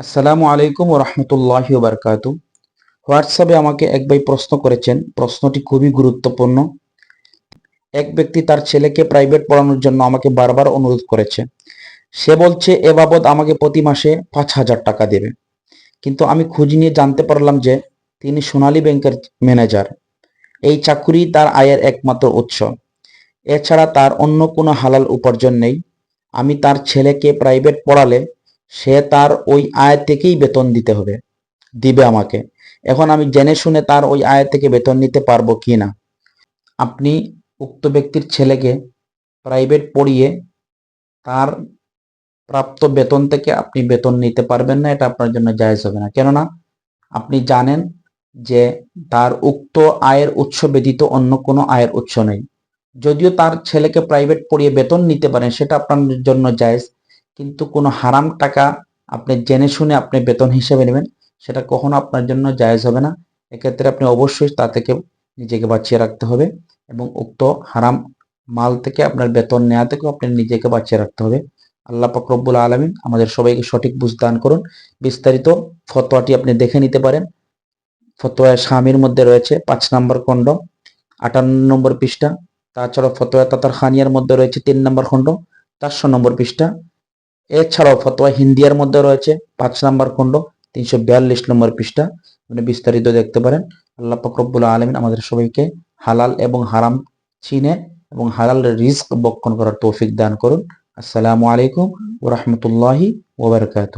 আসসালামু আলাইকুম ও রহমতুল্লাহি বারকাতু। হোয়াটসঅ্যাপে আমাকে এক ভাই প্রশ্ন করেছেন। প্রশ্নটি খুবই গুরুত্বপূর্ণ। এক ব্যক্তি তার ছেলেকে প্রাইভেট পড়ানোর জন্য আমাকে বারবার অনুরোধ করেছে। সে বলছে, এ বাবদ আমাকে প্রতি মাসে পাঁচ হাজার টাকা দেবে। কিন্তু আমি খোঁজ নিয়ে জানতে পারলাম যে তিনি সোনালী ব্যাংকের ম্যানেজার। এই চাকুরি তার আয়ের একমাত্র উৎস। এছাড়া তার অন্য কোনো হালাল উপার্জন নেই। আমি তার ছেলেকে প্রাইভেট পড়ালে সে তার ওই আয় থেকেই বেতন দিতে হবে, দিবে আমাকে। এখন আমি জেনে শুনে তার ওই আয় থেকে বেতন নিতে পারব কি না? আপনি উক্ত ব্যক্তির ছেলেকে প্রাইভেট পড়িয়ে তার প্রাপ্ত বেতন থেকে আপনি বেতন নিতে পারবেন না, এটা আপনার জন্য জায়জ হবে না। কেননা আপনি জানেন যে তার উক্ত আয়ের উৎস ব্যতীত অন্য কোনো আয়ের উৎস নেই। যদিও তার ছেলেকে প্রাইভেট পড়িয়ে বেতন নিতে পারেন, সেটা আপনার জন্য জায়েজ। কিন্তু কোনো হারাম টাকা আপনি জেনে শুনে আপনি বেতন হিসেবে নেবেন, সেটা কখনো আপনার জন্য জায়েজ হবে না। এক্ষেত্রে আপনি অবশ্যই তা থেকে নিজেকে বাঁচিয়ে রাখতে হবে এবং উক্ত হারাম মাল থেকে আপনার বেতন নেওয়া থেকেও আপনি নিজেকে বাঁচিয়ে রাখতে হবে। আল্লাহ পাক রব্বুল আলমিন আমাদের সবাইকে সঠিক বুঝ দান করুন। বিস্তারিত ফতোয়াটি আপনি দেখে নিতে পারেন। ফতোয়া স্বামীর মধ্যে রয়েছে পাঁচ নম্বর খণ্ড, আটান্ন নম্বর পৃষ্ঠা। তাছাড়াও ফতোয়া তাতার খানিয়ার মধ্যে রয়েছে তিন নম্বর খণ্ড, চারশো নম্বর পৃষ্ঠা। এছাড়াও ফতোয়া হিন্দিয়ার মধ্যে রয়েছে, পাঁচ নম্বর খণ্ড, তিনশো বিয়াল্লিশ নম্বর পৃষ্ঠা আপনি বিস্তারিত দেখতে পারেন। আল্লাহ ফকরবুল্লা আলমিন আমাদের সবাইকে হালাল এবং হারাম চিনে এবং হালাল রিস্ক বক্ষণ করার তৌফিক দান করুন। আসসালামু আলাইকুম ও রহমতুল্লাহি ওবরকাত